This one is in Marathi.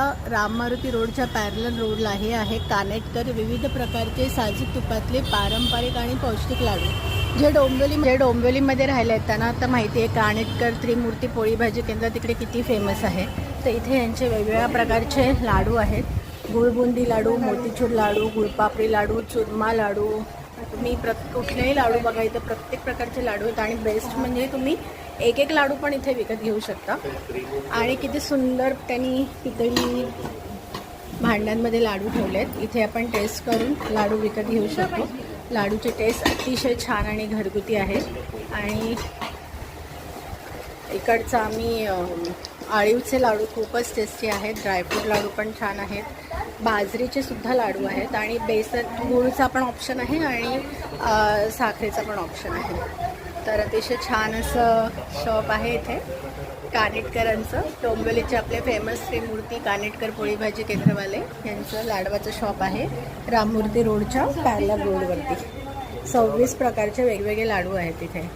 राम मारुती रोडच्या पॅरल रोडला हे आहे कानेटकर. विविध प्रकारचे साजिक तुपातले पारंपरिक आणि पौष्टिक लाडू. जे डोंबिवली जे डोंबिवलीमध्ये राहिले आहेत त्यांना आता माहिती आहे कानेटकर त्रिमूर्ती पोळी भाजी केंद्र तिकडे किती फेमस आहे. तर इथे यांचे वेगवेगळ्या प्रकारचे लाडू आहेत. गुळबुंदी लाडू मोतीचूर लाडू गुळपापडी लाडू चुरमा लाडू तुम्ही प्र कुठलेही लाडू बघा इथं प्रत्येक प्रकारचे लाडू आहेत आणि बेस्ट म्हणजे तुम्ही एक एक लाडू पण इथे विकत घेऊ शकता. आणि किती सुंदर त्यांनी पितळी भांड्यांमध्ये लाडू ठेवलेत. इथे आपण टेस्ट करून लाडू विकत घेऊ शकतो. लाडूचे टेस्ट अतिशय छान आणि घरगुती आहेत आणि इकडचं आम्ही आळीवचे लाडू खूपच टेस्टी आहेत. ड्रायफ्रूट लाडू पण छान आहेत. बाजरीचे सुद्धा लाडू आहेत आणि बेसन गुळचा पण ऑप्शन आहे आणि साखरेचा पण ऑप्शन आहे. तर अतिशय छान असं शॉप आहे इथे. कानेटकरांचं डोंबिवलीचे आपले फेमस त्रिमूर्ती कानेटकर पोळी भाजी केंद्रवाले यांचं लाडवाचं शॉप आहे. राममूर्ती रोडच्या पॅरला रोडवरती सव्वीस प्रकारचे वेगवेगळे लाडू आहेत तिथे